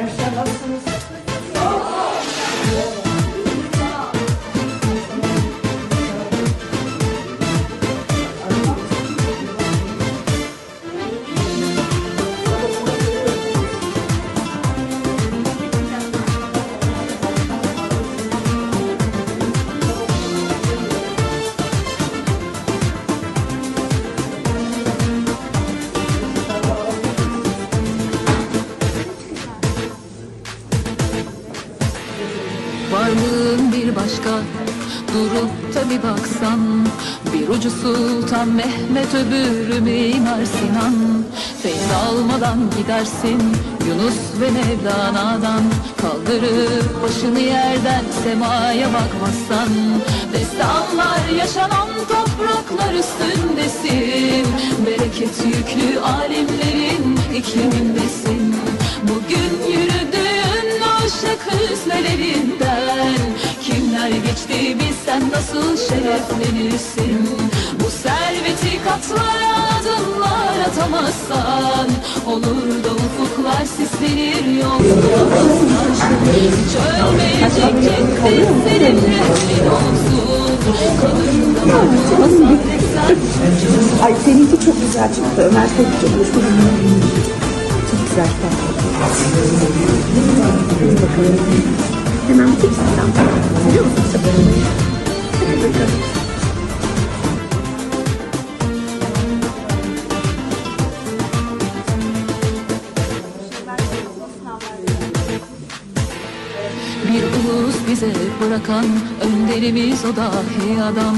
Nasılsınız? Varlığın bir başka. Durup da bir baksan Bir ucu Sultan Mehmet öbürü Mimar Sinan. Feyz almadan gidersin Yunus ve Mevlana'dan. Kaldırıp başını yerden Semaya bakmazsan Destanlar yaşanan topraklar üstündesin. Bereket yüklü alimlerin iklimindesin. Bugün hüznelerinden Kimler geçti bilsen nasıl şereflenirsin? Bu serveti katlara adımlar atamazsan Olur da ufuklar sislenir yol bulamazsan Hiç ölmeyecek cennet senin rehberin olsun. Kalır da Ay seninki çok güzel çıktı. Ömer çok çok Çok güzel çıktı. Bize bırakan önderimiz o dahi adam.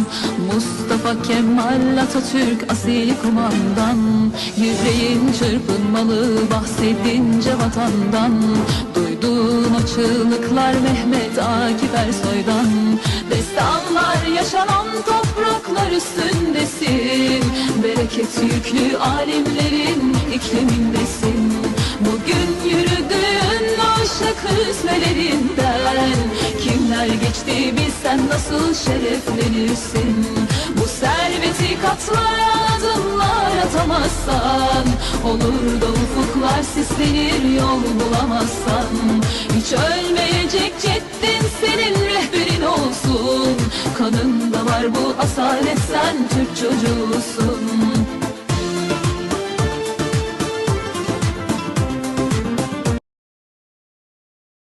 Mustafa Kemal Atatürk asil kumandan Yüreğin çırpınmalı bahsedince vatandan. Duyduğun o çığlıklar Mehmet Akif Ersoy'dan. Destanlar yaşanan topraklar üstündesin. Bereket yüklü alimlerin iklimindesin. Bugün yürüdüğün hüznelerinden Kimler bilsen nasıl şereflenirsin? Bu serveti katlara adımlar atamazsan Olur da ufuklar sislenir yol bulamazsan. Hiç ölmeyecek ceddin senin rehberin olsun. Kanında var bu asalet sen Türk çocuğusun